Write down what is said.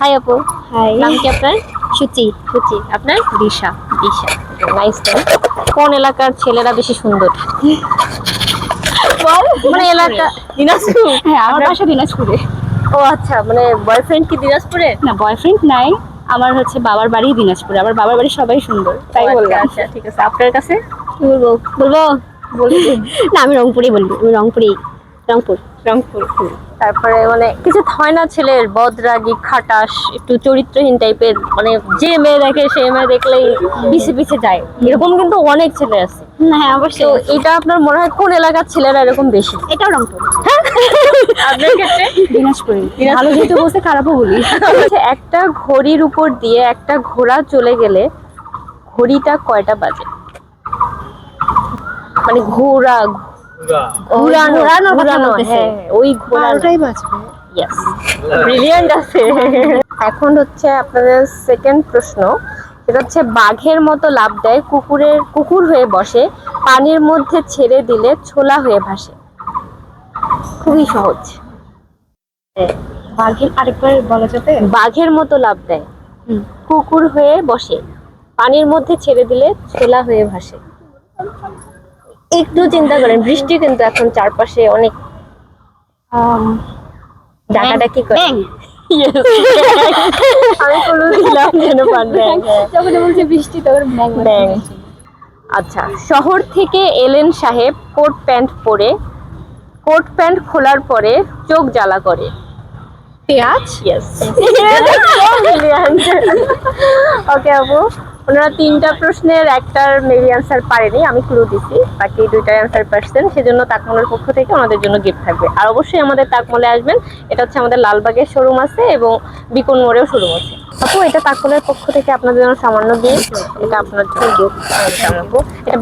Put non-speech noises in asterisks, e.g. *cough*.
High আপু high নাম কি আপনার? সুচি সুচি আপনার? দিশা দিশা নাইস কোন এলাকার ছেলেরা বেশি সুন্দর? মানে এলাকা দিনাজপুর? হ্যাঁ আমার বাসা দিনাজপুরে। ও আচ্ছা মানে বয়ফ্রেন্ড কি দিনাজপুরে? না বয়ফ্রেন্ড নাই। আমার হচ্ছে বাবার বাড়ি দিনাজপুরে। আমার বাবার বাড়ি সবাই সুন্দর তাই আচ্ছা, বললাম। আচ্ছা ঠিক আছে। আপনার কাছে? কি বলব। বলব। না আমি রংপুরেই বলব। আমি রংপুরেই। রংপুর। রংপুর তারপরে মানে কিছু হয় না ছেলের বদরাগি খাটাস একটু চরিত্রহীন টাইপের মানে যে মেয়ে দেখে সেই মেয়ে দেখলেই পিছে পিছে যায়। এরকম কিন্তু অনেক ছেলে আছে। হ্যাঁ অবশ্যই। এটা আপনার মনে হয় কোন এলাকার ছেলেরা এরকম বেশি? এটাও রংপুর। আপনার ক্ষেত্রে? দিনাজপুরে। দিনাজপুরে। ভালো যেহেতু বলছে খারাপও বলি। হচ্ছে একটা ঘড়ির উপর দিয়ে একটা ঘোড়া চলে গেলে ঘড়িটা কয়টা বাজে? মানে ঘোড়া ঘোরানোর কথা বলতেছে। হ্যাঁ ওই ঘোড়া বাজবে। ইয়েস ব্রিলিয়ান্ট আছে। এখন হচ্ছে আপনাদের সেকেন্ড প্রশ্ন। এটা হচ্ছে বাঘের মতো লাভ দেয় কুকুরের কুকুর হয়ে বসে পানির মধ্যে ছেড়ে দিলে ছোলা হয়ে ভাসে। খুবই সহজ। বাঘের আরেকবার বলা যাবে? বাঘের মতো লাভ দেয়। কুকুর হয়ে বসে পানির মধ্যে ছেড়ে দিলে ছোলা হয়ে ভাসে। একটু চিন্তা করেন বৃষ্টি কিন্তু এখন চারপাশে অনেক ডাকাটা কি করে। ব্যাং। ব্যাং। আচ্ছা শহর থেকে এলেন সাহেব কোট প্যান্ট পরে। কোট প্যান্ট খোলার পরে চোখ জ্বালা করে। পেঁয়াজ? ওকে *laughs* আপু। ওনারা তিনটা প্রশ্নের একটার মেবি অ্যান্সার পারেনি, আমি ক্লু দিছি, বাকি দুইটার অ্যান্সার পারছেন সেজন্য তাকমলের পক্ষ থেকে ওনাদের জন্য গিফট থাকবে। আর অবশ্যই আমাদের তাকমলে আসবেন, এটা হচ্ছে আমাদের লালবাগের শোরুম আছে এবং বিকন মোড়েও শোরুম আছে। আপু, এটা তাকমলের পক্ষ থেকে আপনাদের জন্য সামান্য দিয়ে এটা আপনার জন্য গিফট এটা